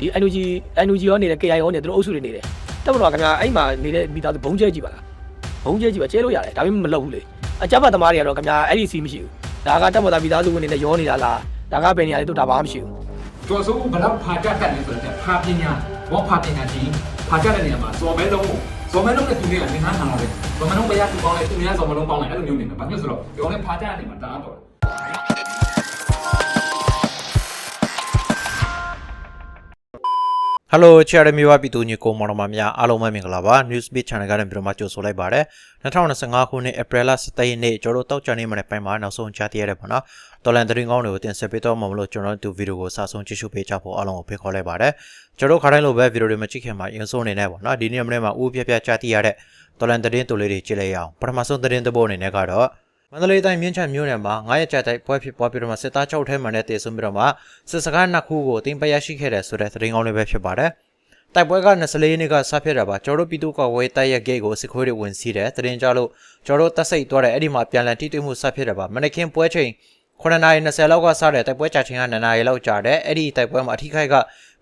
ဒီ NUG NUG ရောနေတဲ့ KI ရောနေသူတို့အုပ်စုတွေနေတယ်တက်မတော်ခင်ဗျာအဲ့မှာနေတဲ့မိသားစုဘုံကျဲကြည့်ပါလားဘုံကျဲကြည့်ပါကျဲလို့ရတယ်ဒါပေမဲ့မလုပ်ဘူးလေအကြမ်းဖက်သမားတွေကတော့ခင်ဗျာအဲ့ဒီစီမရှိဘူးဒါကတက်မတော်မိသားစုဝင်နေတဲ့ရောနေတာလားဒါကဘယ်နေရာလဲတို့ဒါဘာမှမရှိဘူးကျော်စိုးဘလောက်ဖာကြတတ်လဲဆိုတော့ဖာပညာဘောဖာပညာကြီးဖာကြတဲ့နေရာမှာစော်မဲလုံးစော်မဲလုံးနဲ့သူတွေကသင်္ကန်းထားတာပဲစော်မဲလုံးဘယ်ရသူပေါင်းလဲသူများစော်မဲလုံးပေါင်းလိုက်အဲ့လိုမျိုးနေမှာဘာဖြစ်လို့ဆိုတော့ဒီကောင်လေးဖာကြတဲ့နေရာမှာတအားတော့ ဟယ်လိုချာရမီဝပြည်သူညီကိုမောင်တော်မများအားလုံးပဲမင်္ဂလာပါ Newsbeat Channel ကနေပြီးတော့မှကြိုဆိုလိုက်ပါတယ်2025ခုနှစ် April 17ရက်နေ့ကျွန်တော်တို့တောက်ကြနေမနေ့ပိုင်းမှာနောက်ဆုံးကြားသိရတဲ့ပေါ့နော်တော်လန်သတင်းကောင်းတွေကိုတင်ဆက်ပေးတော့မှာမလို့ကျွန်တော်တို့ဗီဒီယိုကိုစာဆုံးကြည့်ရှုပေးကြဖို့အားလုံးကိုဖိတ်ခေါ်လိုက်ပါတယ်ကျွန်တော်ခါတိုင်းလိုပဲဗီဒီယိုတွေမကြည့်ခင်မှာအရင်ဆုံးအနေနဲ့ပေါ့နော်ဒီနေ့မနေ့မှာဦးပြပြကြားသိရတဲ့တော်လန်သတင်းတူလေးတွေကြည့်လိုက်ရအောင်ပထမဆုံးသတင်းတစ်ပုဒ်အနေနဲ့ကတော့ မန္တလေးတိုင်းမြင်းချံမြို့နယ်မှာ9ရက်ကြာတိုက်ပွဲဖြစ်ပွားပြီးတော့မှစစ်သားချုပ်ထဲမှာနဲ့တည်ဆုံပြီးတော့မှစစ်စကားနှစ်ခုကိုတင်ပရရှိခဲ့တယ်ဆိုတဲ့သတင်းကောင်းလေးပဲဖြစ်ပါတယ်။တိုက်ပွဲက24ရက်နေ့ကစဖြစ်တာပါ။ကျော်တို့ပြည်သူ့ကော်ဝေးတိုက်ရဲ့ဂိတ်ကိုစစ်ခွေးတွေဝင်စီးတယ်။သတင်းကြလို့ကျော်တို့တက်စိတ်သွားတယ်အဲ့ဒီမှာပြန်လည်ထိတွေ့မှုစဖြစ်တာပါ။မနက်ခင်းပွဲချိန်9:20လောက်ကစတဲ့တိုက်ပွဲကြာချိန်က9နာရီလောက်ကြာတယ်။အဲ့ဒီတိုက်ပွဲမှာအထိခိုက်က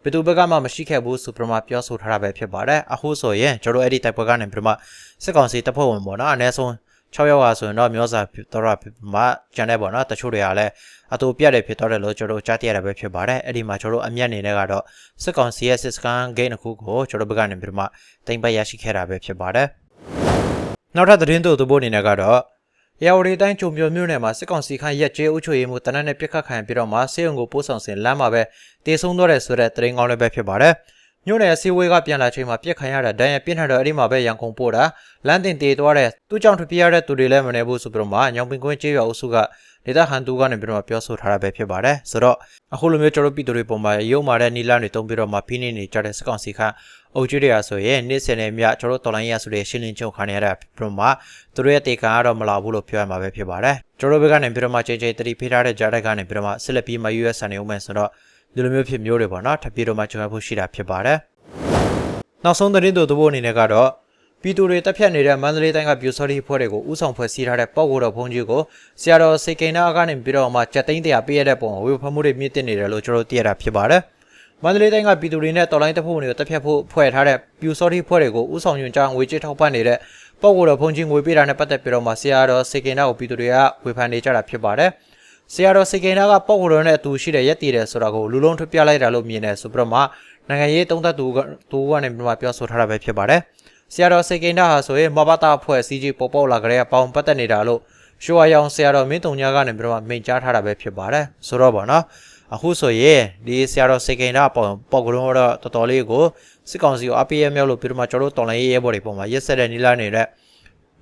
ဘယ်သူဘက်ကမှမရှိခဲ့ဘူးဆိုပြီးမှပြောဆိုထားတာပဲဖြစ်ပါတယ်။အခုဆိုရင်ကျော်တို့အဲ့ဒီတိုက်ပွဲကနေပြီးမှစစ်ကောင်စီတပ်ဖွဲ့ဝင်ပေါ့နော်အနည်းဆုံး 6ရောက်ပါဆိုရင်တော့မျိုးစာတော့ရမှာကျန်တဲ့ပေါ့နော်တချို့တွေကလည်းအတူပြတ်တယ်ဖြစ်တော့တယ်လို့ကျွန်တော်တို့ကြားသိရတာပဲဖြစ်ပါတယ်အဲ့ဒီမှာကျွန်တော်တို့အမျက်အနေနဲ့ကတော့စစ်ကောင်စီရဲ့စစ်စကန်ဂိမ်းတစ်ခုကိုကျွန်တော်တို့ဘက်ကနေပြီးမှတင်ပတ်ရရှိခဲ့တာပဲဖြစ်ပါတယ်နောက်ထပ်သတင်းတို့သဘောအနေနဲ့ကတော့ရဝတီတိုင်းကြုံမြို့မြို့နယ်မှာစစ်ကောင်စီခန့်ရက်ကျဲအုပ်ချုပ်ရေးမှုတနက်နဲ့ပြစ်ခတ်ခံပြီးတော့မှစေုံကိုပို့ဆောင်စဉ်လမ်းမှာပဲတေဆုံးသွားတယ်ဆိုတဲ့သတင်းကောင်းလည်းပဲဖြစ်ပါတယ် မြို့နယ်စီဝေးကပြန်လာချိန်မှာပြစ်ခံရတာဒဏ်ရပြစ်ထန်တော့အဲ့ဒီမှာပဲရန်ကုန်ပို့တာလမ်းတင်တေသွားတဲ့သူ့ကြောင့်ထပြရတဲ့သူတွေလည်းမနေဘူးဆိုပြီးတော့မှညောင်ပင်ကွင်းကျေးရွာအုပ်စုကဒေတာဟန်တူကနေပြီးတော့ပြောဆိုထားတာပဲဖြစ်ပါတယ်ဆိုတော့အခုလိုမျိုးကျွန်တော်ပြည်သူတွေပုံမှာရုံမာတဲ့နီလန်းတွေတုံးပြီးတော့မှဖိနေနေကြတဲ့စကောင်စီခန့်အုပ်ကြီးတွေကဆိုရင်နေ့စဉ်နဲ့မြကျွန်တော်တော်လိုင်းရဆိုတဲ့ရှင်းလင်းချုပ်ခံရတာပြီးတော့မှသူတို့ရဲ့တေခံကတော့မလာဘူးလို့ပြောရမှာပဲဖြစ်ပါတယ်ကျွန်တော်ဘက်ကနေပြီးတော့မှချိန်ချိန်တတိဖိထားတဲ့ကြားတက်ကနေပြီးတော့မှဆက်လက်ပြီးမှ US ဆန်နေဦးမယ်ဆိုတော့ ဒီလိုမျိုးဖြစ်မျိုးတွေပေါ့နော်ထပ်ပြီးတော့မှကျွန်တော်ဖို့ရှိတာဖြစ်ပါတယ်နောက်ဆုံးသတင်းတို့သဘောအနေနဲ့ကတော့ပြည်သူတွေတက်ဖြတ်နေတဲ့မန္တလေးတိုင်းကပြူစော်ရီဖွဲ့တွေကိုဥဆောင်ဖွဲ့စည်းထားတဲ့ပေါ့ကိုတော်ဘုံကြီးကိုဆရာတော်စေကိန်းနာကနေပြီးတော့မှကြက်သိန်းတရာပေးရတဲ့ပုံဝေဖန်မှုတွေမြင့်တက်နေတယ်လို့ကျွန်တော်သိရတာဖြစ်ပါတယ်။မန္တလေးတိုင်းကပြည်သူတွေနဲ့တော်လိုင်းတပ်ဖွဲ့တွေကိုတက်ဖြတ်ဖို့ဖွဲ့ထားတဲ့ပြူစော်ရီဖွဲ့တွေကိုဥဆောင်ညွှန်ကြားငွေကြေးထောက်ပံ့နေတဲ့ပေါ့ကိုတော်ဘုံကြီးငွေပေးတာနဲ့ပတ်သက်ပြီးတော့မှဆရာတော်စေကိန်းနာကိုပြည်သူတွေကဝေဖန်နေကြတာဖြစ်ပါတယ်။ ဆရာတော်စေကိန်းနာကပေါ့ကိုတော်နဲ့အတူရှိတဲ့ရက်တည်တယ်ဆိုတာကိုလူလုံးထွပြလိုက်တာလို့မြင်တယ်ဆိုပြီးတော့မှနိုင်ငံရေးတုံးသက်သူကသူကနေပြီးမှပြောဆိုထားတာပဲဖြစ်ပါတယ်။ဆရာတော်စေကိန်းနာဟာဆိုရင်မဘတာဖွဲ့စည်းကြီးပေါ်ပေါက်လာကြတဲ့ပေါင်ပတ်သက်နေတာလို့ရွှေဝါရောင်ဆရာတော်မင်းတုံညာကနေပြီးတော့မိန်ကြားထားတာပဲဖြစ်ပါတယ်။ဆိုတော့ဗောနော်အခုဆိုရင်ဒီဆရာတော်စေကိန်းနာပေါ်ပေါ်ကလုံးတော့တော်တော်လေးကိုစစ်ကောင်စီကိုအပိယမြောက်လို့ပြီးတော့မှကျွန်တော်တို့တော်လိုင်းရေးရဲဘော်တွေပုံမှာရက်ဆက်တဲ့နီလာနေတဲ့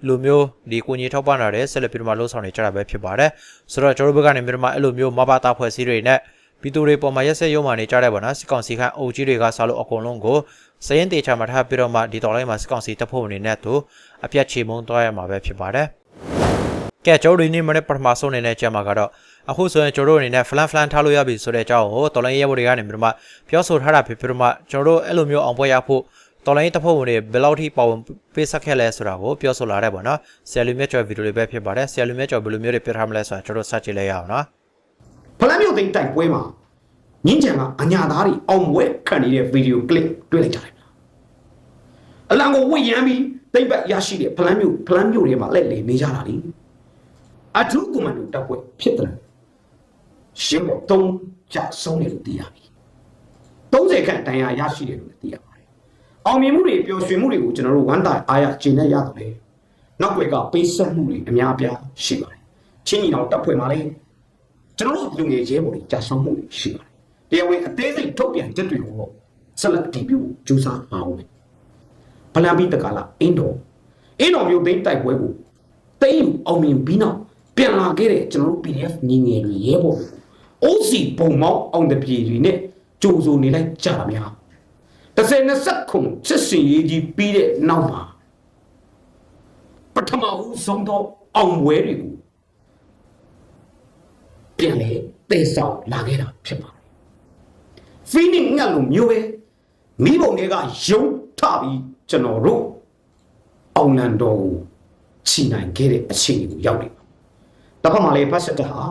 လူမျိုးဒီကိုကြီးထောက်ပံ့လာတဲ့ဆက်လက်ပြီးတော့မှလှုပ်ဆောင်နေကြတာပဲဖြစ်ပါတယ်။ဆိုတော့ကျွန်တော်တို့ဘက်ကနေပြီးတော့မှအဲ့လိုမျိုးမဘတာဖွဲ့စည်းတွေနဲ့ပြည်သူတွေပေါ်မှာရက်ဆက်ရုံမှနေကြတဲ့ဗောနော်စစ်ကောင်စီကအုပ်ကြီးတွေကစားလို့အကုန်လုံးကိုစရင်တေချာမှာထားပြီးတော့မှဒီတော်လိုင်းမှာစစ်ကောင်စီတပ်ဖွဲ့ဝင်တွေနဲ့သူအပြတ်ချေမုန်းသွားရမှာပဲဖြစ်ပါတယ်။ကဲကျွန်တော်တို့ဒီနေ့မနေ့ပထမဆုံးအနေနဲ့ကြမှာကတော့အခုဆိုရင်ကျွန်တော်တို့အနေနဲ့ flan flan ထားလို့ရပြီဆိုတဲ့အကြောင်းကိုတော်လိုင်းရဲဘော်တွေကနေပြီးတော့မှပြောဆိုထားတာဖြစ်ပြီးတော့မှကျွန်တော်တို့အဲ့လိုမျိုးအောင်ပွဲရဖို့ တော်လိုင်းတပ်ဖွဲ့ဝင်တွေဘယ်လောက်ထိပါဝင်ပေးဆက်ခဲ့လဲဆိုတာကိုပြောဆိုလာတယ်ပေါ့နော်။ဆယ်လူမြတ်ကျော်ဗီဒီယိုတွေပဲဖြစ်ပါတယ်။ဆယ်လူမြတ်ကျော်ဘယ်လိုမျိုးတွေပြထားမလဲဆိုတာကျွန်တော်တို့စကြည့်လိုက်ရအောင်နော်။ဖလန်းမြို့သိမ်းတိုက်ပွဲမှာညင်ကြံကအညာသားတွေအောင်ပွဲခံနေတဲ့ဗီဒီယိုကလစ်တွေ့လိုက်ကြတယ်။အလံကိုဝှေ့ရမ်းပြီးတိတ်ပတ်ရရှိတဲ့ဖလန်းမြို့ဖလန်းမြို့တွေမှာလက်လေနေကြတာလေ။အထူးကွန်မန်ဒိုတပ်ဖွဲ့ဖြစ်တယ်။ရှင်းပေါ်သုံးကြဆုံးတယ်လို့သိရပြီ။30ခန့်တန်ရာရရှိတယ်လို့လည်းသိရပါတယ်။ အောင်မြင်မှုတွေပျော်ရွှင်မှုတွေကိုကျွန်တော်တို့ဝမ်းသာအားရကျေနပ်ရတယ်လေ။နောက်ွယ်ကပေးဆက်မှုတွေအများအပြားရှိပါတယ်။ချင်းညီတော်တပ်ဖွဲ့မှာလည်းကျွန်တော်တို့လူငယ်ရဲဘော်တွေကြာဆောင်မှုတွေရှိပါတယ်။တရားဝင်အသေးစိတ်ထုတ်ပြန်ချက်တွေကိုတော့ဆက်လက်တည်ပြုကြိုးစားအောင်မယ်။ဗလန်ပြီးတကလာအင်းတော်အင်းတော်မျိုးသိမ်းတိုက်ပွဲကိုတိတ်ယူအောင်မြင်ပြီးနောက်ပြန်လာခဲ့တဲ့ကျွန်တော်တို့ PDF ညီငယ်တွေရဲဘော်တွေအိုးစီပုံမောင်းအောင်တပြေတွေနဲ့ကြိုးစိုးနေလိုက်ကြတာများ။ တစ်စက်နှစ်ဆက်ခုစစ်စင်ရေးကြီးပြီးတဲ့နောက်မှာပထမဦးဆုံးသောအောင်ပွဲတွေကိုပြန်လေတေဆောင်လာခဲ့တာဖြစ်ပါတယ်။ဖီနင်းငတ်လို့မျိုးပဲမိဘုံတွေကယုံထပြီးကျွန်တော်တို့အောင်လန်တော်ကိုချီနိုင်ခဲ့တဲ့အခြေအနေကိုရောက်နေပါ။တစ်ဖက်မှာလည်းဖတ်ဆက်တာဟာ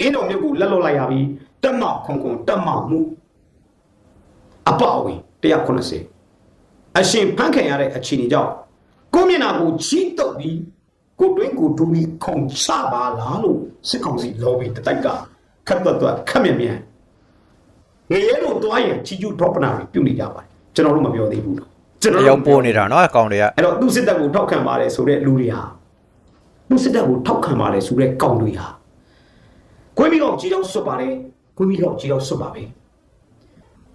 အင်းတော်မျိုးကိုလက်လွတ်လိုက်ရပြီးတက်မခုံခုံတက်မမှုအပအဝင် 190အရှင်ဖန်ခံရတဲ့အခြေအနေကြောင့်ကိုမျက်နှာကိုချီးတုပ်ပြီးကိုတွင်းကိုတူပြီးခုံချပါလားလို့စစ်ကောင်စီလော်ဘီတတိုက်ကခတ်တော့တော့ခက်မြက်မြန်ငရဲလို့တွားရင်ချီကျူဒေါပနာတွေပြုတ်နေကြပါတယ်ကျွန်တော်တို့မပြောသေးဘူးကျွန်တတော်ယောက်ပို့နေတာနော်အကောင့်တွေကအဲ့တော့သူစစ်တပ်ကိုထောက်ခံပါတယ်ဆိုတဲ့လူတွေဟာသူစစ်တပ်ကိုထောက်ခံပါတယ်ဆိုတဲ့ကောင်တွေဟာကွင်းပြီးတော့ကြီးတော့ဆွတ်ပါတယ်ကွင်းပြီးတော့ကြီးတော့ဆွတ်ပါပဲ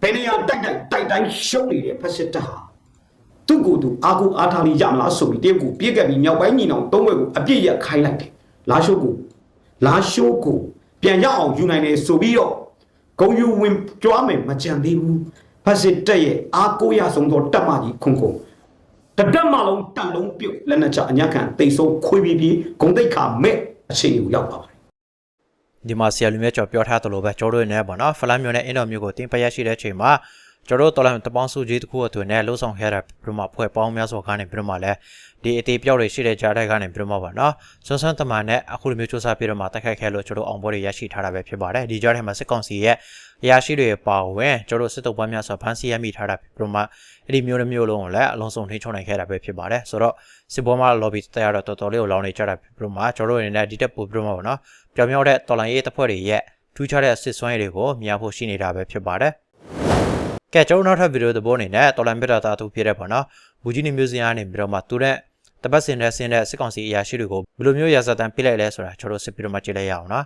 ဘယ်နေရာတိုက်တိုက်တိုက်တိုင်းရှုံးနေတဲ့ဖက်စစ်တပ်ဟာသူ့ကိုယ်သူအာကိုအားထားပြီးရမလားဆိုပြီးတရုတ်ကိုပြစ်ကပ်ပြီးမြောက်ပိုင်းညီနောင်သုံးဘက်ကိုအပြစ်ရက်ခိုင်းလိုက်တယ်လာရှိုးကိုလာရှိုးကိုပြန်ရအောင်ယူနိုင်တယ်ဆိုပြီးတော့ဂုံယူဝင်ကြွားမယ်မကြံသေးဘူးဖက်စစ်တပ်ရဲ့အာကိုရဆုံးသောတပ်မကြီးခုန်ခုန်တတက်မလုံးတက်လုံးပြုတ်လက်နဲ့ချအညာခံတိတ်ဆုံးခွေးပြီးပြီးဂုံတိတ်ခါမဲ့အချိန်ကိုရောက်ပါပါတယ် ဒီမှာဆရာလူမြတ်ကျော်ပြောထားသလိုပဲကျွန်တော်တို့နဲ့ပေါ့နော်ဖလန်မျိုးနဲ့အင်တော်မျိုးကိုတင်ပရရှိတဲ့အချိန်မှာ ကျွန်တော်တို့တော်လိုင်းတပေါင်းစုကြီးတစ်ခုအတွင်းနဲ့လှုပ်ဆောင်ခဲ့တဲ့ပြမဖွဲ့ပေါင်းများစွာကနေပြမလဲဒီအသေးပြောက်တွေရှိတဲ့ကြားတဲ့ကနေပြမပါနော်ဆွန်းဆွန်းတမန်နဲ့အခုလိုမျိုးစူးစမ်းပြီးတော့မှတက်ခိုက်ခဲလို့ကျွန်တော်အောင်ပွဲတွေရရှိထားတာပဲဖြစ်ပါတယ်ဒီကြားထဲမှာစစ်ကောင်စီရဲ့အရာရှိတွေပါဝင်ကျွန်တော်စစ်တုပ်ပွားများစွာဖမ်းဆီးရမိထားတာပြမအဲ့ဒီမျိုးတစ်မျိုးလုံးကိုလည်းအလုံးစုံထိချုံနိုင်ခဲ့တာပဲဖြစ်ပါတယ်ဆိုတော့စစ်ဘောမှာ lobby တရားတော့တော်တော်လေးကိုလောင်းနေကြတာပြမကျွန်တော်တို့အနေနဲ့ဒီတက်ပို့ပြမပါနော်ပြောင်မြောက်တဲ့တော်လိုင်းရေးတပ်ဖွဲ့တွေရဲ့ထူးခြားတဲ့စစ်စွမ်းရည်တွေကိုမြင်ရဖို့ရှိနေတာပဲဖြစ်ပါတယ်။ ကဲကျွန်တော်နောက်ထပ်ဗီဒီယိုသဘောအနေနဲ့တော်လိုင်းပြတာတာသူဖြစ်တဲ့ပေါ့နော်။ဘူကြီးနေမျိုးစင်ကနေပြီးတော့မှသူတဲ့တပတ်စင်တဲ့ဆင်းတဲ့စစ်ကောင်စီအရာရှိတွေကိုဘယ်လိုမျိုးရာဇသံပြလိုက်လဲဆိုတာကျွန်တော်စစ်ပြီးတော့မှကြည့်လိုက်ရအောင်နော်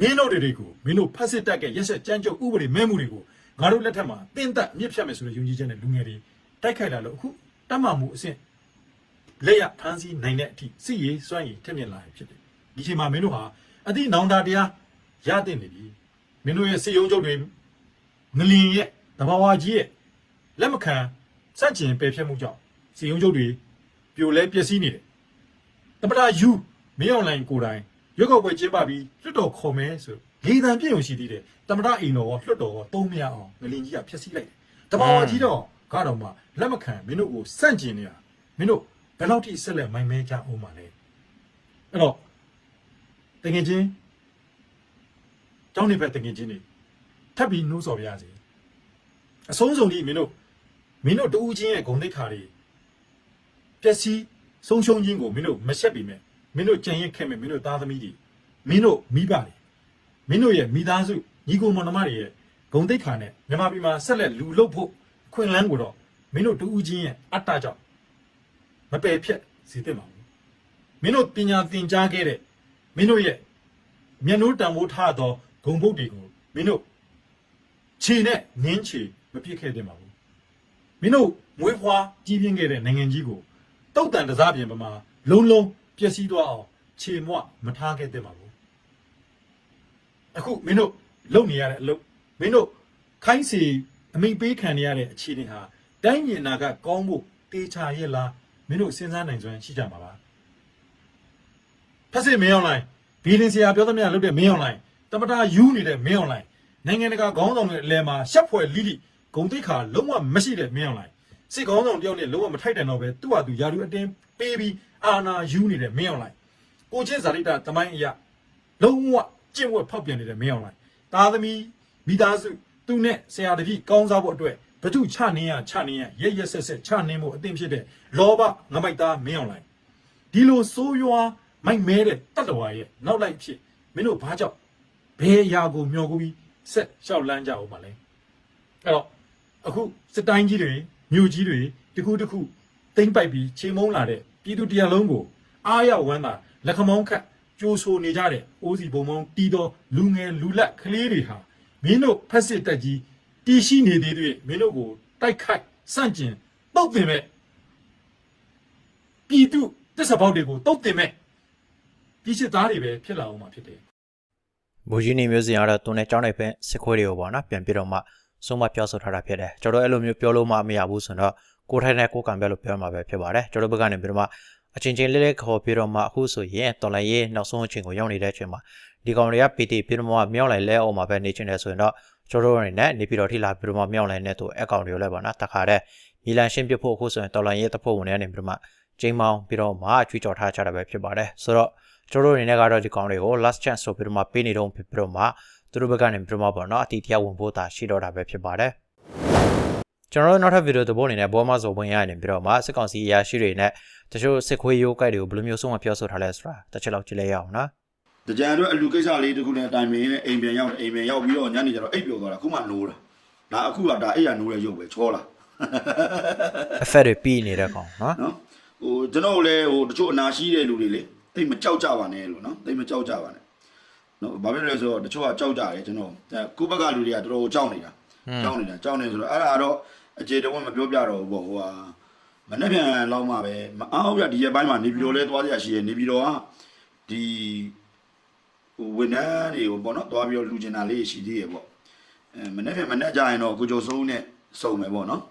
မင်းတို့တွေကိုမင်းတို့ဖက်စစ်တပ်ကရက်ဆက်ကြမ်းကြုတ်ဥပဒေမဲမှုတွေကိုငါတို့လက်ထက်မှာတင်းသက်မြစ်ဖြတ်မယ်ဆိုတဲ့ယုံကြည်ချက်နဲ့လူငယ်တွေတိုက်ခိုက်လာလို့အခုတတ်မှမှုအဆင့်လက်ရဖမ်းဆီးနိုင်တဲ့အထိစစ်ရေးစွမ်းရည်ထက်မြက်လာဖြစ်တယ်ဒီချိန်မှာမင်းတို့ဟာအတိနောင်တာတရားရတဲ့နေပြီမင်းတို့ရဲ့စစ်ရုံးချုပ်တွေငလင်ရဲ့ တဘာဝကြီးရဲ့လက်မခံစန့်ကျင်ပယ်ဖျက်မှုကြောင့်စစ်ရုံးချုပ်တွေပြိုလဲပျက်စီးနေတယ်တပတာယူမင်းအွန်လိုင်းကိုယ်တိုင်ရွက်ကောက်ပွဲကျင်းပပြီးလွတ်တော်ခေါ်မယ်ဆိုလေတံပြည့်ုံရှိသေးတယ်တမတာအိမ်တော်လွတ်တော်ကိုသုံးမရအောင်ငလင်ကြီးကဖျက်ဆီးလိုက်တယ်တဘာဝကြီးတော့ကတော့မှလက်မခံမင်းတို့ကိုစန့်ကျင်နေတာမင်းတို့ဘယ်လောက်ထိဆက်လက်မိုင်မဲကြအောင်ပါလဲအဲ့တော့တကယ်ချင်းတောင်းနေပဲတကယ်ချင်းနေထပ်ပြီးနှိုးဆော်ပြရစီ အဆုံးစုံကြီးမင်းတို့မင်းတို့တူးချင်းရဲ့ဂုံတိတ်ခါတွေပျက်စီးဆုံးရှုံးခြင်းကိုမင်းတို့မရှက်ပြီမဲ့မင်းတို့ကြံရင်ခဲ့မဲ့မင်းတို့သားသမီးတွေမင်းတို့မိဘတွေမင်းတို့ရဲ့မိသားစုညီကိုမောင်နှမတွေရဲ့ဂုံတိတ်ခါနဲ့မြန်မာပြည်မှာဆက်လက်လူလုတ်ဖို့အခွင့်အလမ်းကိုတော့မင်းတို့တူဦးချင်းရဲ့အတ္တကြောင့်မပယ်ဖြတ်စီတဲ့မှာဘူးမင်းတို့ပညာသင်ကြားခဲ့တဲ့မင်းတို့ရဲ့မျက်နှိုးတံမိုးထားသောဂုံဘုတ်တွေကိုမင်းတို့ခြေနဲ့နင်းချေ မပြစ်ခဲ့တဲ့မှာဘူးမင်းတို့မွေးဖွားကြီးပြင်းခဲ့တဲ့နိုင်ငံကြီးကိုတုတ်တန်တစားပြင်ပမာလုံးလုံးပျက်စီးသွားအောင်ခြေမွမထားခဲ့တဲ့မှာဘူးအခုမင်းတို့လုံနေရတဲ့အလုပ်မင်းတို့ခိုင်းစီအမိန်ပေးခံနေရတဲ့အခြေအနေဟာတိုင်းပြည်နာကကောင်းဖို့တေချာရဲ့လားမင်းတို့စဉ်းစားနိုင်စွမ်းရှိကြမှာပါဖက်စစ်မင်းအောင်လိုင်းဘီလင်ဆရာပြောသမျှလုပ်တဲ့မင်းအောင်လိုင်းတမတာယူနေတဲ့မင်းအောင်လိုင်းနိုင်ငံတကာခေါင်းဆောင်တွေအလဲမှာရှက်ဖွယ်လိလိ ဂုံတိတ်ခါလုံးဝမရှိတဲ့မင်းအောင်လိုင်းစစ်ခေါင်းဆောင်တယောက်နဲ့လုံးဝမထိုက်တန်တော့ပဲသူ့ဟာသူယာတူအတင်းပေးပြီးအာနာယူနေတဲ့မင်းအောင်လိုင်းကိုချင်းဇာတိတာတမိုင်းအရာလုံးဝကျင့်ဝတ်ဖောက်ပြန်နေတဲ့မင်းအောင်လိုင်းသားသမီးမိသားစုသူနဲ့ဆရာတပည့်ကောင်းစားဖို့အတွက်ဘသူချနှင်းရချနှင်းရရက်ရက်ဆက်ဆက်ချနှင်းဖို့အသင့်ဖြစ်တဲ့လောဘငမိုက်သားမင်းအောင်လိုင်းဒီလိုဆိုးရွားမိုက်မဲတဲ့တတ္တဝါရဲ့နောက်လိုက်ဖြစ်မင်းတို့ဘာကြောင့်ဘယ်အရာကိုမျောကူပြီးဆက်လျှောက်လန်းကြအောင်ပါလဲအဲ့တော့ အခုစစ်တိုင်းကြီးတွေမြို့ကြီးတွေတစ်ခုတစ်ခုတိမ့်ပိုက်ပြီးချိန်မုံလာတဲ့ပြည်သူတရားလုံးကိုအားရဝမ်းသာလက်ခမောင်းခတ်ကြိုးဆိုနေကြတဲ့အိုးစီဘုံဘုံတီးတော်လူငယ်လူလတ်ကလေးတွေဟာမင်းတို့ဖက်စစ်တက်ကြီးတီရှိနေသေးတွေမင်းတို့ကိုတိုက်ခိုက်စန့်ကျင်ပုတ်ပင်မဲ့ပြည်သူတစ္ဆပေါက်တွေကိုတုတ်တင်မဲ့ပြည်စစ်သားတွေပဲဖြစ်လာအောင်မှာဖြစ်တယ်ဘူကြီးနေမျိုးစင်ကတော့သူနဲ့ကြောင်းနိုင်ဖက်စစ်ခွေးတွေကိုပေါ့နော်ပြန်ပြီးတော့မှ ဆုံးမပြောဆိုထားတာဖြစ်တယ်ကျွန်တော်အဲ့လိုမျိုးပြောလို့မှမရဘူးဆိုတော့ကိုယ်ထိုင်နဲ့ကိုယ်ကံပြလို့ပြောမှာပဲဖြစ်ပါတယ်ကျွန်တော်ဘက်ကနေပြီးတော့မှအချင်းချင်းလေးလေးခေါ်ပြီးတော့မှအခုဆိုရင်တော်လိုင်းရေးနောက်ဆုံးအချိန်ကိုရောက်နေတဲ့အချိန်မှာဒီကောင်တွေကပီတီပြီးတော့မှမြောက်လိုက်လဲအောင်မှာပဲနေချင်တယ်ဆိုရင်တော့ကျွန်တော်တို့အနေနဲ့နေပြီးတော့ထိလာပြီးတော့မှမြောက်လိုက်တဲ့သူအကောင့်တွေကိုလည်းပေါ့နော်တခါတည်းမီလန်ရှင်းပြဖို့အခုဆိုရင်တော်လိုင်းရေးတပ်ဖွဲ့ဝင်တွေကနေပြီးတော့မှကျင်းမောင်းပြီးတော့မှချွေးကြော်ထားကြတာပဲဖြစ်ပါတယ်ဆိုတော့ကျွန်တော်တို့အနေနဲ့ကတော့ဒီကောင်တွေကို last chance ဆိုပြီးတော့မှပေးနေတော့ဖြစ်ပြီးတော့မှ သူတို့ဘက်ကနေပြီးတော့မှပေါ့နော်အတီတရားဝင်ဖို့တာရှိတော့တာပဲဖြစ်ပါတယ်ကျွန်တော်တို့နောက်ထပ်ဗီဒီယိုသဘောအနေနဲ့ဘောမဆိုဝင်ရနေပြီးတော့မှစစ်ကောင်စီအရာရှိတွေနဲ့တချို့စစ်ခွေးရိုးကိုက်တွေကိုဘယ်လိုမျိုးဆုံးမပြောဆိုထားလဲဆိုတာတစ်ချက်လောက်ကြည့်လိုက်ရအောင်နော်တကြံအတွက်အလူကိစ္စလေးတခုနဲ့တိုင်ပင်နဲ့အိမ်ပြန်ရောက်တယ်အိမ်ပြန်ရောက်ပြီးတော့ညနေကျတော့အိပ်ပျော်သွားတာအခုမှနိုးတာဒါအခုကဒါအိပ်ရနိုးတဲ့ရုပ်ပဲချောလာအဖက်တွေပြီးနေတဲ့ကောင်နော်နော်ဟိုကျွန်တော်လည်းဟိုတချို့အနာရှိတဲ့လူတွေလေတိတ်မကြောက်ကြပါနဲ့လို့နော်တိတ်မကြောက်ကြပါနဲ့ နော်ဘာဖြစ်လဲဆိုတော့တချို့ကကြောက်ကြတယ်ကျွန်တော်အဲကိုယ့်ဘက်ကလူတွေကတော်တော်ကြောက်နေတာကြောက်နေတာကြောက်နေဆိုတော့အဲ့ဒါတော့အခြေတဝက်မပြောပြတော့ဘူးပေါ့ဟိုဟာမနေ့ပြန်လောက်မှပဲမအောင်ရဒီရက်ပိုင်းမှာနေပြည်တော်လဲသွားရရှိရနေပြည်တော်ကဒီဟိုဝန်ထမ်းတွေကိုပေါ့နော်သွားပြီးတော့လူကျင်တာလေးရှိသေးရပေါ့အဲမနေ့ကမနေ့ကျရင်တော့ကိုကျော်စိုးနဲ့စုံမယ်ပေါ့နော်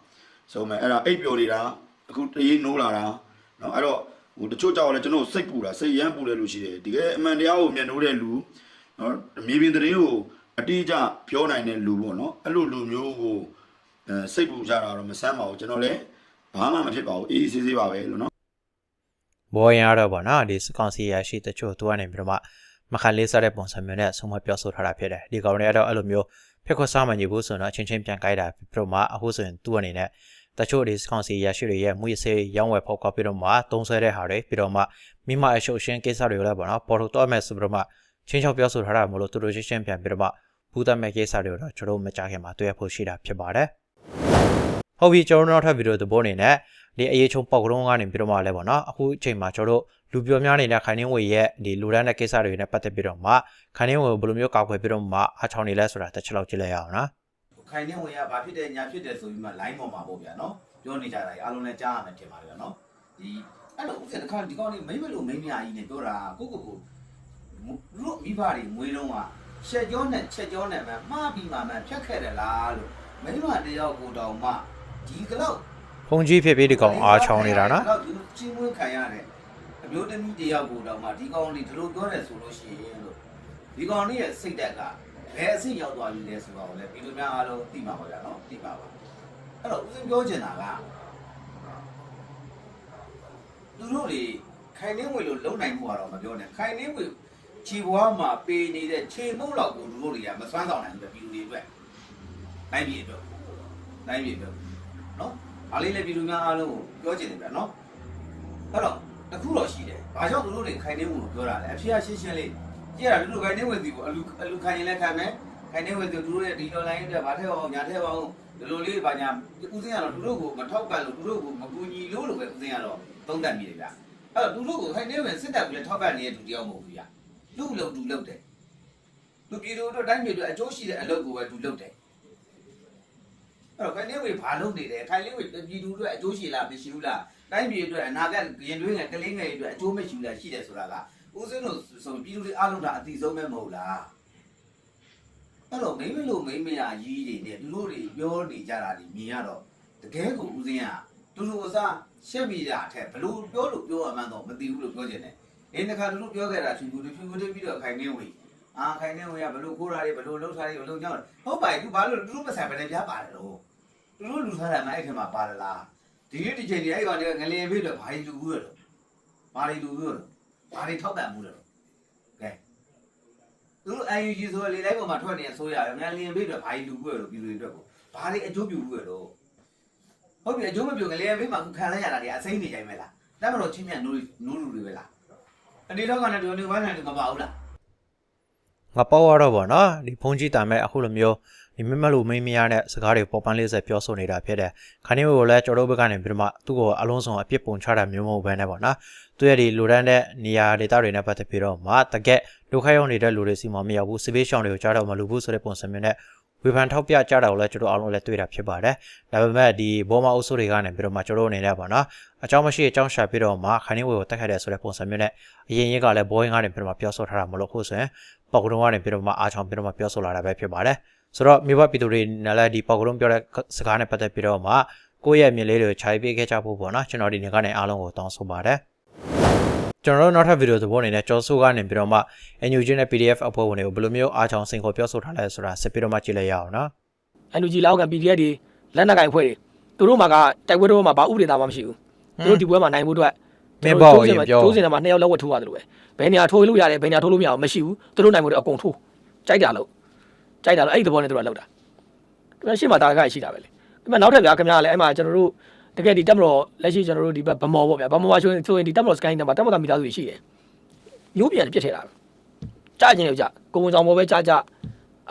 စုံမယ်အဲ့ဒါအိပ်ပျော်နေတာအခုတရေနိုးလာတာနော်အဲ့တော့ဟိုတချို့ကြောက်လဲကျွန်တော်စိတ်ပူတာစိတ်ရမ်းပူတယ်လို့ရှိတယ်ဒီကအမှန်တရားကိုမျက်နှိုးတဲ့လူ နော်မြေပြင်သတင်းကိုအတိအကျပြောနိုင်တဲ့လူပေါ့နော်အဲ့လိုလူမျိုးကိုအဲစိတ်ပူကြတာတော့မဆမ်းပါဘူးကျွန်တော်လည်းဘာမှမဖြစ်ပါဘူးအေးအေးဆေးဆေးပါပဲလို့နော်ဘောရင်ရတော့ဗောနော်ဒီစစ်ကောင်စီအရာရှိတချို့သူကနေပြီးတော့မှမခံလေးစားတဲ့ပုံစံမျိုးနဲ့ဆုံးမပြောဆိုထားတာဖြစ်တယ်ဒီကောင်တွေကတော့အဲ့လိုမျိုးဖြစ်ခွစားမှညီဘူးဆိုတော့အချင်းချင်းပြန်ကြိုက်တာပြီးတော့မှအခုဆိုရင်သူ့အနေနဲ့တချို့ဒီစစ်ကောင်စီအရာရှိတွေရဲ့မူရစေးရောင်းဝယ်ဖောက်ကောက်ပြီးတော့မှတုံးဆွဲတဲ့ဟာတွေပြီးတော့မှမိမအရှုပ်ရှင်းကိစ္စတွေကိုလည်းဗောနော်ပေါ်ထုတ်တော့မယ်ဆိုပြီးတော့မှ ချင်းချောက်ပြောဆိုထားတာမလို့သူတို့ချင်းချင်းပြန်ပြီးတော့မှဘူးတမဲ့ကိစ္စတွေကိုတော့ကျွန်တော်တို့မကြခင်မှာတွေ့ရဖို့ရှိတာဖြစ်ပါတယ်ဟုတ်ပြီကျွန်တော်တို့နောက်ထပ်ဗီဒီယိုသဘောအနေနဲ့ဒီအရေးချုံပေါက်ကလုံးကနေပြီးတော့မှလည်းဗောနော်အခုအချိန်မှာကျွန်တော်တို့လူပြောများနေတဲ့ခိုင်နှင်းဝေရဲ့ဒီလူဒန်းတဲ့ကိစ္စတွေနဲ့ပတ်သက်ပြီးတော့မှခိုင်နှင်းဝေကိုဘယ်လိုမျိုးကောက်ွယ်ပြီးတော့မှအားချောင်းနေလဲဆိုတာတစ်ချက်လောက်ကြည့်လိုက်ရအောင်နော်ခိုင်နေဝင်ရဘာဖြစ်တယ်ညာဖြစ်တယ်ဆိုပြီးမှ line ပေါ်မှာပေါ့ဗျာနော်ပြောနေကြတာကြီးအားလုံးလည်းကြားရမယ်ထင်ပါတယ်ဗျာနော်ဒီအဲ့တော့ဥစ္စာတစ်ခါဒီကောင်းလေးမိမ့်မလို့မိမ့်မြကြီးနဲ့ပြောတာကိုကိုကိုသူ တို့မိဘတွေမွေးတော့ကရှက်ကြောနဲ့ချက်ကြောနဲ့မှမှားပြီးမှမှဖြတ်ခဲ့တယ်လားလို့မိမတယောက်ကိုတောင်မှဒီကလောက်ဖုန်ကြီးဖြစ်ပြီးဒီကောင်အားချောင်းနေတာနော်ဒီလိုချင်းမွေးခံရတဲ့အမျိုးသမီးတယောက်ကိုတောင်မှဒီကောင်လေးဒီလိုပြောတယ်ဆိုလို့ရှိရင်လို့ဒီကောင်လေးရဲ့စိတ်ဓာတ်ကဘယ်အဆင့်ရောက်သွားပြီလဲဆိုတော့လေဒီလိုများအားလုံးသိမှာပါဗျာနော်သိပါပါအဲ့တော့ဦးစင်းပြောချင်တာကသူတို့တွေခိုင်နှင်းဝေလို့လုံနိုင်မှုကတော့မပြောနဲ့ခိုင်နှင်းဝေ ခြေဘွားမှာပေးနေတဲ့ခြေမုံလောက်ကိုသူတို့တွေကမစွမ်းဆောင်နိုင်ဘူးပြည်သူတွေအတွက်နိုင်ပြည်အတွက်နိုင်ပြည်အတွက်နော်အားလေးလည်းပြည်သူများအားလုံးကိုပြောချင်တယ်ဗျာနော်အဲ့တော့တခုတော့ရှိတယ်ဘာကြောင့်သူတို့တွေခိုင်နှင်းဝေလို့ပြောတာလဲအဖေကရှင်းရှင်းလေးကြည့်ရတာသူတို့ခိုင်နှင်းဝေစီကိုအလူအလူခိုင်ရင်လည်းခံမယ်ခိုင်နှင်းဝေစီသူတို့ရဲ့ဒီ online တွေဘာထက်အောင်ညာထက်အောင်ဒီလိုလေးဘာညာဦးစင်းကတော့သူတို့ကိုမထောက်ပံ့လို့သူတို့ကိုမကူညီလို့လို့ပဲဦးစင်းကတော့သုံးသပ်မိတယ်ဗျာအဲ့တော့သူတို့ကိုခိုင်နှင်းဝေစစ်တပ်ကလည်းထောက်ပံ့နေတဲ့သူတယောက်မဟုတ်ဘူးဗျာ လူလုံသူလုံတယ်လူပြည်သူတို့တိုင်းပြည်တို့အကျိုးရှိတဲ့အလုပ်ကိုပဲသူလုပ်တယ်အဲ့တော့ခိုင်နှင်းဝေဘာလုပ်နေတယ်ခိုင်နှင်းဝေပြည်သူတို့အကျိုးရှိလားမရှိဘူးလားတိုင်းပြည်အတွက်အနာဂတ်ရင်တွင်းငယ်ကလေးငယ်တွေအတွက်အကျိုးမရှိဘူးလားရှိတယ်ဆိုတာကဦးစင်းတို့ဆိုပြည်သူတွေအားလုံးဒါအတိဆုံးပဲမဟုတ်လားအဲ့တော့မိမလို့မိမရကြီးတွေနဲ့သူတို့တွေပြောနေကြတာဒီမြင်ရတော့တကယ်ကိုဦးစင်းကသူတို့အစားရှက်မိတာအထက်ဘလို့ပြောလို့ပြောအမှန်တော့မသိဘူးလို့ပြောချင်တယ်။ ဒီတစ်ခါသူတို့ပြောခဲ့တာဖြူဖြူဖြူဖြူလေးပြီးတော့ခိုင်နေဝေအာခိုင်နေဝေကဘလို့ခိုးတာတွေဘလို့လှုပ်တာတွေဘလို့ကြောက်ဟုတ်ပါရဲ့သူဘာလို့သူတို့ပတ်စံပဲပြပါတယ်လို့သူတို့လူထားတာမှအဲ့ထဲမှာပါတယ်လားဒီနေ့ဒီချိန်ဒီအဲ့ကောင်တွေကငလျင်ပြီးတော့ဘာတွေလူဘူးလို့ဘာတွေလူဘူးလို့ဘာတွေထောက်ပံ့မှုလို့ကဲသူတို့ UNG ဆိုလေလိုက်ပေါ်မှာထွက်နေဆိုရရငလျင်ဘေးအတွက်ဘာကြီးလူဘူးရလို့ပြည်သူတွေအတွက်ကိုဘာတွေအကျိုးပြုဘူးရလို့ဟုတ်ပြီအကျိုးမပြုငလျင်ဘေးမှာခုခံလိုက်ရတာတွေအစိမ့်နေကြိုင်မဲလားလက်မတော်ချင်းမြတ်နိုးနိုးလူတွေပဲလား အနေတော့ကလည်းဒီလိုဝိုင်းနိုင်တယ်မပါဘူးလားငါပေါ့ရတော့ဗောနော်ဒီဖုန်ကြီးတာမဲ့အခုလိုမျိုးဒီမမလို့မင်းမရတဲ့စကားတွေပေါ်ပန်းလေးဆက်ပြောဆိုနေတာဖြစ်တယ်ခါနေကိုလည်းကျွန်တော်တို့ဘက်ကနေပြီးတော့မှသူ့ကိုအလုံးစုံအပြစ်ပုံချတာမျိုးမဟုတ်ဘဲနဲ့ဗောနော်သူရဲ့ဒီလူဒန်းတဲ့နေရာဒေသတွေနဲ့ပတ်သက်ပြီးတော့မှတကက်ဒုက္ခရောက်နေတဲ့လူတွေစီမှာမရောက်ဘူးစပေးရှောင်းတွေကိုကြားတော့မလူဘူးဆိုတဲ့ပုံစံမျိုးနဲ့ ဝေဖန်ထောက်ပြကြတာကိုလည်းကျွန်တော်အားလုံးလည်းတွေ့တာဖြစ်ပါတယ်ဒါပေမဲ့ဒီဘောမအုပ်စုတွေကနေပြီးတော့မှကျွန်တော်တို့အနေနဲ့ဗောနော်အကြောင်းမရှိအကြောင်းရှာပြီးတော့မှခါနေဝေကိုတက်ခတ်တယ်ဆိုတဲ့ပုံစံမျိုးနဲ့အရင်ရင်ကလည်းဘောရင်ကနေပြီးတော့မှပြောဆိုထားတာမလို့ခုဆိုရင်ပေါက်ကလုံးကနေပြီးတော့မှအားချောင်းပြီးတော့မှပြောဆိုလာတာပဲဖြစ်ပါတယ်ဆိုတော့မိဘပြည်သူတွေနဲ့လည်းဒီပေါက်ကလုံးပြောတဲ့စကားနဲ့ပတ်သက်ပြီးတော့မှကိုယ့်ရဲ့မြင်လေးတွေကိုခြိုက်ပေးခဲ့ကြဖို့ပေါ့နော်ကျွန်တော်ဒီနေ့ကနေအားလုံးကိုတောင်းဆိုပါတယ် ကျွန်တော်တို့နောက်ထပ်ဗီဒီယိုသဘောအနေနဲ့ကြော်ဆိုးကနေပြီးတော့မှ NUG နဲ့ PDF အဖွဲ့ဝင်တွေကိုဘယ်လိုမျိုးအားချောင်းစင်ခေါ်ပြောဆိုထားလဲဆိုတာဆက်ပြီးတော့မှကြည့်လိုက်ရအောင်နော် NUG လောက်ကန် PDF တွေလက်နက်ကင်ဖွဲ့တွေသူတို့မှာကတိုက်ပွဲတော့မှာဘာဥပဒေသားမှမရှိဘူးသူတို့ဒီပွဲမှာနိုင်မှုအတွက်မင်းဘောကိုရင်ပြောကျိုးစင်ထဲမှာနှစ်ယောက်လောက်ဝတ်ထိုးရတယ်လို့ပဲဘယ်နေရာထိုးလို့ရတယ်ဘယ်နေရာထိုးလို့မရဘူးမရှိဘူးသူတို့နိုင်မှုတွေအကုန်ထိုးကြိုက်တာလို့ကြိုက်တာလို့အဲ့ဒီသဘောနဲ့သူတို့ကလောက်တာသူကရှေ့မှာတာကရှိတာပဲလေသူဒီမှာနောက်ထပ်ဗျာခင်ဗျားလည်းအဲ့မှာကျွန်တော်တို့ တကယ်ဒီတက်မတော်လက်ရှိကျွန်တော်တို့ဒီဘက်ဗမော်ပေါ့ဗျာဗမော်မှာဆိုရင်ဆိုရင်ဒီတက်မတော်စကိုင်းတက်မှာတက်မတော်မိသားစုရှိတယ်မျိုးပြန်ပြစ်ထည့်တာကြာကျင်လို့ကြာကိုဝန်ဆောင်ဘောပဲကြာကြာ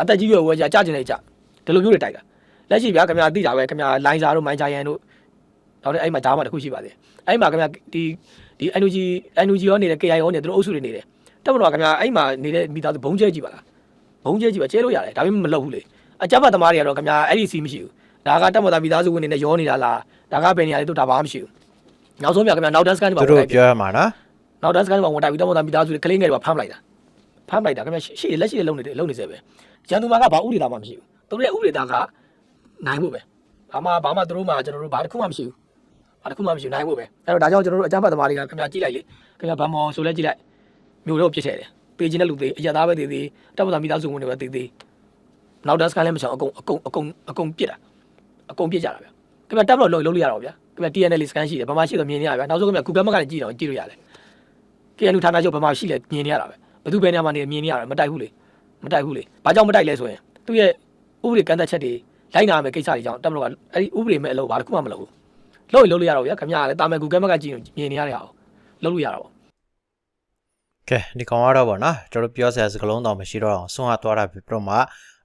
အသက်ကြီးရွယ်ဝဲကြာကြာကျင်လိုက်ကြာဒီလိုမျိုးတွေတိုက်တာလက်ရှိဗျာခင်ဗျားသိတာပဲခင်ဗျားလိုင်းစာတို့မိုင်းချာရန်တို့နောက်တဲ့အဲ့မှာဓာတ်မှာတစ်ခုရှိပါသေးတယ်အဲ့မှာခင်ဗျားဒီဒီ NUG NUG ရောနေတဲ့ KI ရောနေသူတို့အုပ်စုတွေနေတယ်တက်မတော်ခင်ဗျားအဲ့မှာနေတဲ့မိသားစုဘုံကျဲကြည့်ပါလားဘုံကျဲကြည့်ပါကျဲလို့ရတယ်ဒါပေမဲ့မလုပ်ဘူးလေအကြမ်းဖက်သမားတွေကတော့ခင်ဗျားအဲ့ဒီစီမရှိဘူးဒါကတက်မတော်မိသားစုဝင်နေနဲ့ရောနေတာလား ဒါကဘယ်နေရာလဲတို့ဒါဘာမှမရှိဘူးနောက်ဆုံးပြခင်ဗျာနောက်တန်းစကန်တွေပါသူဝင်တို့တိုက်ပြီပြောရမှာနော်နောက်တန်းစကန်တွေပါဝင်တိုက်ပြီးတက်မတော်မိသားစုတွေကလေးငယ်တွေပါဖမ်းလိုက်တာဖမ်းလိုက်တာခင်ဗျာရှိလက်ရှိလုံနေတယ်လုံနေစေပဲရန်သူမှာကဘာဥဒေတာမှမရှိဘူးသူတို့ရဲ့ဥဒေတာကနိုင်ဖို့ပဲဘာမှဘာမှသူတို့မှကျွန်တော်တို့ဘာတစ်ခုမှမရှိဘူးဘာတစ်ခုမှမရှိဘူးနိုင်ဖို့ပဲအဲ့တော့ဒါကြောင့်ကျွန်တော်တို့အကြမ်းဖက်သမားတွေကခင်ဗျာကြည့်လိုက်လေခင်ဗျာဗမော်ဆိုလဲကြည့်လိုက်မျိုးတော့ပြစ်ထည့်တယ်ပေးခြင်းတဲ့လူတွေအရသားပဲသေးသေးတက်မတော်မိသားစုဝင်တွေပဲသေးသေးနောက်တန်းစကန်လည်းမချောင်အကုန်အကုန်အကုန်အကုန်ပြစ်တာအကုန်ပြစ်ကြတာဗျ ခင်ဗျတက်ဘလို့လုံးလုံးလို့ရတော့ဗျခင်ဗျ TNL scan ရှိတယ်ဗမာရှိတော့မြင်နေရဗျနောက်ဆုံးခင်ဗျ Google Map ကနေကြည့်တော့ကြည့်လို့ရတယ် KNU ဌာနချုပ်ဗမာရှိလဲမြင်နေရတာပဲဘယ်သူဘယ်နေရာမှာနေမြင်နေရတာမတိုက်ဘူးလေမတိုက်ဘူးလေဘာကြောင့်မတိုက်လဲဆိုရင်သူ့ရဲ့ဥပဒေကန့်သက်ချက်တွေလိုက်နာမယ်ကိစ္စတွေကြောင့်တက်မလို့ကအဲ့ဒီဥပဒေမဲ့အလုပ်ဘာတစ်ခုမှမလုပ်ဘူးလုံးရင်လုံးလို့ရတော့ဗျခင်ဗျလည်းတာမယ် Google Map ကကြည့်မြင်နေရတဲ့ဟာကိုလုံးလို့ရတာပေါ့ကဲဒီကောင်ကတော့ဗောနော်ကျွန်တော်ပြောဆရာစကလုံးတော့မရှိတော့အောင်ဆွန့်အပ်သွားတာပြီးတော့မှ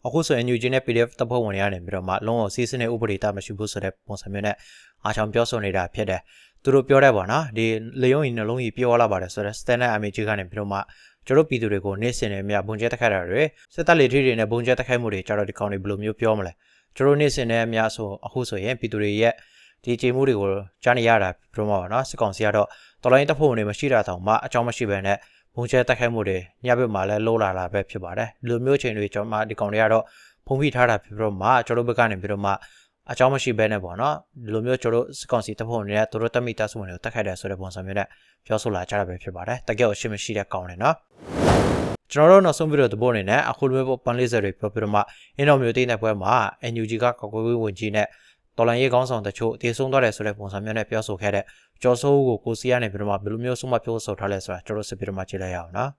အခုဆိုရင် NUG နဲ့ PDF တပ်ဖွဲ့ဝင်တွေကနေပြီးတော့မှလုံးဝစီးစနစ်ဥပဒေတာမရှိဘူးဆိုတဲ့ပုံစံမျိုးနဲ့အားချောင်ပြောဆိုနေတာဖြစ်တယ်သူတို့ပြောတဲ့ဗောနော်ဒီလေယုံကြီးနှလုံးကြီးပြောလာပါတယ်ဆိုတော့ standard image ကနေပြီးတော့မှကျွန်တော်ပြည်သူတွေကိုနေ့စဉ်နဲ့မြဘုံကျဲတက်ခိုက်တာတွေစစ်တပ်လေထီတွေနဲ့ဘုံကျဲတက်ခိုက်မှုတွေကြတော့ဒီကောင်တွေဘယ်လိုမျိုးပြောမလဲကျွန်တော်နေ့စဉ်နဲ့မြဆိုအခုဆိုရင်ပြည်သူတွေရဲ့ဒီချိန်မှုတွေကိုကြားနေရတာပြီးတော့မှဗောနော်စစ်ကောင်စီကတော့တော်လိုင်းတပ်ဖွဲ့ဝင်တွေမရှိတာတောင်မှအကြောင်းမရှိဘဲနဲ့ ဘုံကျဲတက်ခိုက်မှုတွေညဘက်မှာလည်းလိုးလာတာပဲဖြစ်ပါတယ်ဒီလိုမျိုးချိန်တွေကျွန်တော်မှဒီကောင်တွေကတော့ဖုံးဖိထားတာဖြစ်ပြီးတော့မှကျွန်တော်တို့ဘက်ကနေပြီးတော့မှအကြောင်းမရှိဘဲနဲ့ပေါ့နော်ဒီလိုမျိုးကျွန်တော်တို့စကောင်စီတပ်ဖွဲ့တွေနဲ့တို့တို့တက်မိတပ်စုဝင်တွေကိုတက်ခိုက်တယ်ဆိုတဲ့ပုံစံမျိုးနဲ့ပြောဆိုလာကြတာပဲဖြစ်ပါတယ်တကယ်ကိုရှင်းမရှိတဲ့ကောင်တွေနော်ကျွန်တော်တို့နောက်ဆုံးဗီဒီယိုသဘောအနေနဲ့အခုလိုမျိုးပန်လေးစတွေပြောပြီးတော့မှအင်းတော်မျိုးတိတဲ့ပွဲမှာ NUG ကကောက်ကွယ်ဝင်ကြီးနဲ့ တော်လန်ရေးကောင်းဆောင်တချို့တည်ဆုံသွားတယ်ဆိုတဲ့ပုံစံမျိုးနဲ့ပြောဆိုခဲ့တဲ့ကျော်စိုးကိုကိုစီရနေပြီးတော့မှဘယ်လိုမျိုးဆုံးမပြောဆိုထားလဲဆိုတာကျွန်တော်တို့စပြီးတော့မှကြည့်လိုက်ရအောင်နော်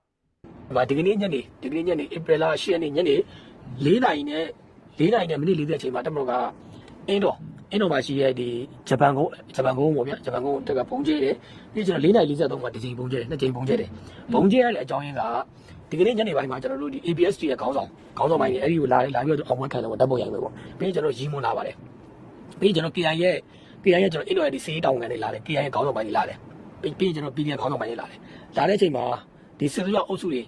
ဒီမှာဒီကနေ့ညနေဒီကနေ့ညနေဧပြီလ10ရက်နေ့ညနေ4နာရီနဲ့4နာရီနဲ့မိနစ်40အချိန်မှာတက်မလို့ကအင်းတော်အင်းတော်မှာရှိတဲ့ဒီဂျပန်ကုန်းဂျပန်ကုန်းပေါ့ဗျာဂျပန်ကုန်းတက်ကပုံကျဲတယ်ပြီးကျွန်တော်4နာရီ43မှာဒီချိန်ပုံကျဲတယ်နှစ်ချိန်ပုံကျဲတယ်ပုံကျဲရတဲ့အကြောင်းရင်းကဒီကနေ့ညနေပိုင်းမှာကျွန်တော်တို့ဒီ ABST ရဲ့ခေါင်းဆောင်ခေါင်းဆောင်ပိုင်းတွေအဲ့ဒီကိုလာလာပြီးတော့အောင်ပွဲခံတယ်ပေါ့တပ်ပုံရိုက်မယ်ပေါ့ပြီးကျွန်တော်ရီမွန်လာပါတယ် ပြီးကျွန်တော် KI ရဲ့ KI ရဲ့ကျွန်တော်အင်းတော်ရဲ့ဒီစေးတောင်ကန်တွေလာတယ် KI ရဲ့ခေါင်းဆောင်ပိုင်းတွေလာတယ်ပြီးပြီးကျွန်တော် PDF ခေါင်းဆောင်ပိုင်းတွေလာတယ်လာတဲ့အချိန်မှာဒီစစ်သွေးအုပ်စုတွေ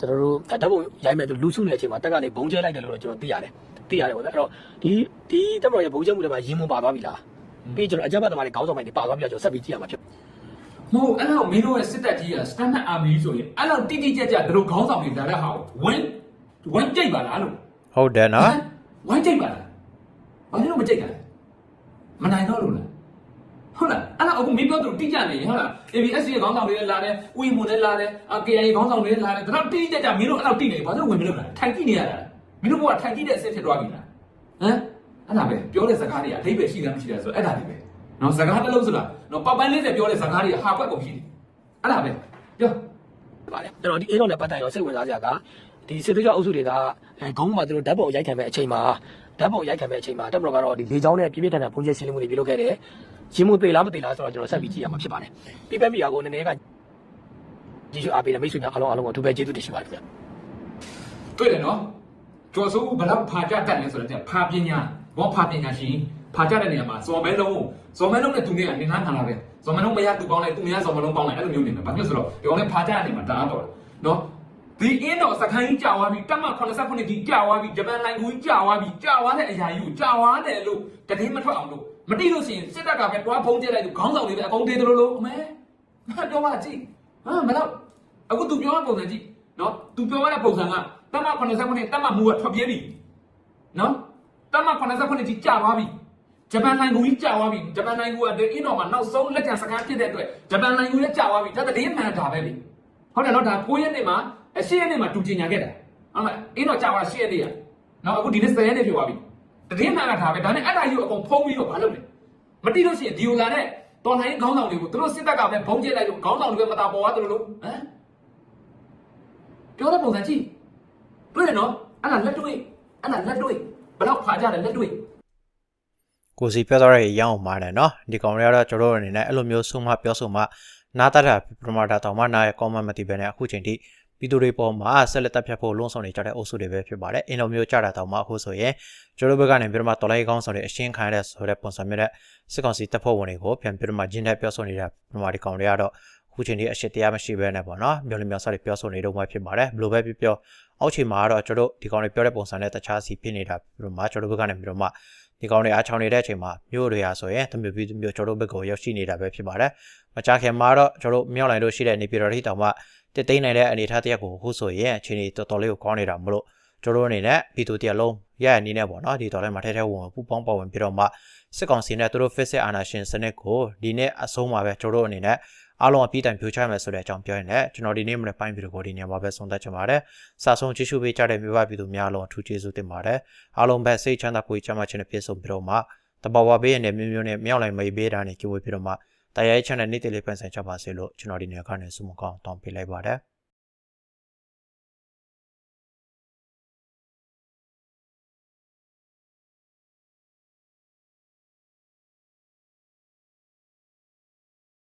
ကျွန်တော်တို့ဓာတ်ပုံရိုက်မဲ့သူလူစုနေတဲ့အချိန်မှာတက်ကနေဘုံကျဲလိုက်တယ်လို့တော့ကျွန်တော်သိရတယ်သိရတယ်ပေါ့ဗျာအဲ့တော့ဒီဒီတက်မတော်ရဲ့ဘုံကျဲမှုတွေမှာရင်းမွန်ပါသွားပြီလားပြီးကျွန်တော်အကြမ်းဖက်သမားတွေခေါင်းဆောင်ပိုင်းတွေပါသွားပြီလားကျွန်တော်ဆက်ပြီးကြည့်ရမှာဖြစ်မဟုတ်အဲ့လောက်မင်းတို့ရဲ့စစ်တပ်ကြီးက standard army ဆိုရင်အဲ့လောက်တိတိကျကျသူတို့ခေါင်းဆောင်တွေလာတဲ့ဟာကိုဝင်းဝင်းကြိတ်ပါလားလို့ဟုတ်တယ်နော်ဝမ်းကြိတ်ပါလားဘာလို့မကြိတ်တာလဲ မနိုင်တော့လို့လားဟုတ်လားအဲ့တော့အခုမင်းပြောသူတိကျနေဟုတ်လား ABS ရဲ့ခေါင်းဆောင်တွေလည်းလာတယ်ဥယျာဉ်မွန်လည်းလာတယ်အာ KIA ခေါင်းဆောင်တွေလည်းလာတယ်ဒါတော့တိတိကျကျမင်းတို့အဲ့လောက်တိနေဘာလို့ဝင်မလို့လားထိုင်ကြည့်နေရတာမင်းတို့ကထိုင်ကြည့်တဲ့အဆင့်ဖြစ်သွားပြီလားဟမ်အဲ့ဒါပဲပြောတဲ့စကားတွေကအဓိပ္ပာယ်ရှိတယ်မရှိတယ်ဆိုအဲ့ဒါတွေပဲနော်စကားတစ်လုံးဆိုတာနော်ပောက်ပန်း40ပြောတဲ့စကားတွေကဟာကွက်ကုန်ရှိတယ်အဲ့ဒါပဲပြော ပါတယ်အဲ့တော့ဒီအင်းတော်နဲ့ပတ်သက်ရောစိတ်ဝင်စားစရာကဒီစစ်သွေးအုပ်စုတွေကအဲဂုံးမှာသူတို့ဓာတ်ပုံရိုက်ခံမဲ့အချိန်မှာဓာတ်ပုံရိုက်ခံမဲ့အချိန်မှာတက်မတော်ကတော့ဒီလေချောင်းနဲ့ပြပြထန်ထန်ဘုံကျဲရှင်းလင်းမှုတွေပြုလုပ်ခဲ့တယ်ရင်းမှုသေးလားမသေးလားဆိုတော့ကျွန်တော်ဆက်ပြီးကြည့်ရမှာဖြစ်ပါတယ်ပြပက်မီယာကိုနည်းနည်းကကြည့်ရှုအားပေးတဲ့မိတ်ဆွေများအားလုံးအားလုံးကိုသူပဲကျေးဇူးတင်ရှိပါတယ်ခင်ဗျတွေ့တယ်နော်ကျော်စိုးဘလောက်ဖာကြတတ်လဲဆိုတော့ဖာပညာ ဘောဖာပညာရှင်ဖာကြတဲ့နေရာမှာဇော်မဲလုံးဇော်မဲလုံးနဲ့သူနဲ့ကနေနှမ်းခံလာတယ်ဇော်မဲလုံးမရသူပေါင်းလိုက်သူမရဇော်မဲလုံးပေါင်းလိုက်အဲ့လိုမျိုးနေတယ်ဘာဖြစ်လို့ဆိုတော့ဒီကောင်လေးဖာကြတဲ့နေမှာတအားတော့နော်ဒီအင်းတော်စခိုင်းကြီးကြာသွားပြီတက်မ89ကြီးကြာသွားပြီဂျပန်လိုင်ကူကြီးကြာသွားပြီကြာသွားတဲ့အရာကြီးကိုကြာသွားတယ်လို့တတိမထွက်အောင်လို့မတိလို့ရှိရင်စစ်တပ်ကပဲတွားဖုံးကျလိုက်သူခေါင်းဆောင်တွေပဲအကုန်သေးတယ်လို့လို့အမဲပြောပါကြည့်ဟာမတော့အခုသူပြောတဲ့ပုံစံကြည့်နော်သူပြောတဲ့ပုံစံကတက်မ89တက်မမူကထွက်ပြေးပြီနော် တက်မ89ကြီးကြာသွားပြီဂျပန်လိုင်ကူကြီးကြာသွားပြီဂျပန်လိုင်ကူကအင်းတော်မှာနောက်ဆုံးလက်ကျန်စကားဖြစ်တဲ့အတွက်ဂျပန်လိုင်ကူလည်းကြာသွားပြီဒါတည်းမှန်တာပဲလေဟုတ်တယ်နော်ဒါ9ရက်နေ့မှာအရှရက်နေ့မှာတူကျင်ညာခဲ့တာဟုတ်လားအင်းတော့ကြာပါ10ရက်နေ့ရနော်အခုဒီနေ့10ရက်နေ့ဖြစ်သွားပြီတည်င်းမှန်ကဒါပဲဒါနဲ့အဲ့ဒါကြီးကိုအကုန်ဖုံးပြီးတော့မလုပ်နဲ့မတိလို့ရှိရင်ဒီလိုလာတဲ့တော်လှန်ရေးခေါင်းဆောင်တွေကိုသူတို့စစ်တပ်ကပဲဘုံကျစ်လိုက်လို့ခေါင်းဆောင်တွေပဲမတာပေါ်သွားတယ်လို့ဟမ်ပြောတဲ့ပုံစံကြည့်တွေ့တယ်နော်အဲ့ဒါလက်တွေ့အဲ့ဒါလက်တွေ့ ဘယ်တော့ခါကြတယ်လက်တွေ့ကိုစီပြောသွားတဲ့ရအောင်မှားတယ်နော်ဒီကောင်တွေကတော့ကျွန်တော်တို့အနေနဲ့အဲ့လိုမျိုးဆုံးမပြောဆိုမှနားတတ်တာပရမတာတောင်မှနားရဲ့ comment မသိဘဲနဲ့အခုချိန်ထိပြည်သူတွေပေါ်မှာဆက်လက်တက်ဖြတ်ဖို့လုံးဆောင်နေကြတဲ့အုပ်စုတွေပဲဖြစ်ပါတယ်အင်တော်မျိုးကြတာတောင်မှအခုဆိုရင်ကျွန်တော်တို့ဘက်ကနေပြီးတော့မှတော်လိုက်ကောင်းဆောင်တွေအရှင်းခံရတဲ့ဆိုတဲ့ပုံစံမျိုးနဲ့စစ်ကောင်စီတပ်ဖွဲ့ဝင်တွေကိုပြန်ပြီးတော့မှဂျင်းတဲ့ပြောဆိုနေတဲ့ပရမဒီကောင်တွေကတော့အ ခုချိန်ထိအရှိတရားမရှိဘဲနဲ့ပေါ့နော်မျိုးလမျိုးစားတွေပြောဆိုနေတော့မှဖြစ်ပါတယ်ဘယ်လိုပဲပြောပြောအောက်ခြေမှာကတော့ကျွန်တော်တို့ဒီကောင်တွေပြောတဲ့ပုံစံနဲ့တခြားစီဖြစ်နေတာပြီးတော့မှကျွန်တော်တို့ဘက်ကနေပြီးတော့မှဒီကောင်တွေအားချောင်းနေတဲ့အချိန်မှာမြို့တွေဟာဆိုရင်တမျိုးပြီးတမျိုးကျွန်တော်တို့ဘက်ကိုရောက်ရှိနေတာပဲဖြစ်ပါတယ်။မကြခင်မှာတော့ကျွန်တော်တို့မြောက်လိုက်လို့ရှိတဲ့နေပြည်တော်ထိတောင်မှတည်သိမ့်နိုင်တဲ့အနေအထားတစ်ရပ်ကိုအခုဆိုရင်အခြေအနေတော်တော်လေးကိုကောင်းနေတာမလို့ကျွန်တော်တို့အနေနဲ့ပြည်သူတရလုံးရရအနေနဲ့ပေါ့နော်ဒီတော်လည်းမထဲထဲဝင်ပူပေါင်းပါဝင်ပြီးတော့မှစစ်ကောင်စီနဲ့သူတို့ face အာနာရှင်စနစ်ကိုဒီနေ့အဆုံးမှာပဲကျွန်တော်တို့အနေနဲ့ အားလုံးအပြည့်တိုင်ဖြိုချမယ်ဆိုတဲ့အကြောင်းပြောရင်လည်းကျွန်တော်ဒီနေ့မနေ့ပိုင်းဗီဒီယိုကိုဒီနေရာမှာပဲဆုံးသက်ချင်ပါတယ်။စာဆုံးကြည့်ရှုပေးကြတဲ့မြို့ပပြည်သူများလုံးအထူးကျေးဇူးတင်ပါတယ်။အားလုံးပဲစိတ်ချမ်းသာကိုယ်ချမ်းသာခြင်းနဲ့ပြည့်စုံပြီးတော့မှတဘာဝဘေးရတဲ့မျိုးမျိုးနဲ့မြောက်လိုက်မေးပေးတာနဲ့ကြိုးဝေးပြီးတော့မှတရားရေးချမ်းတဲ့နေ့တည်လေးပန်ဆင်ချပါစေလို့ကျွန်တော်ဒီနေရာကနေဆုမကောင်းတောင်းပေးလိုက်ပါတယ်။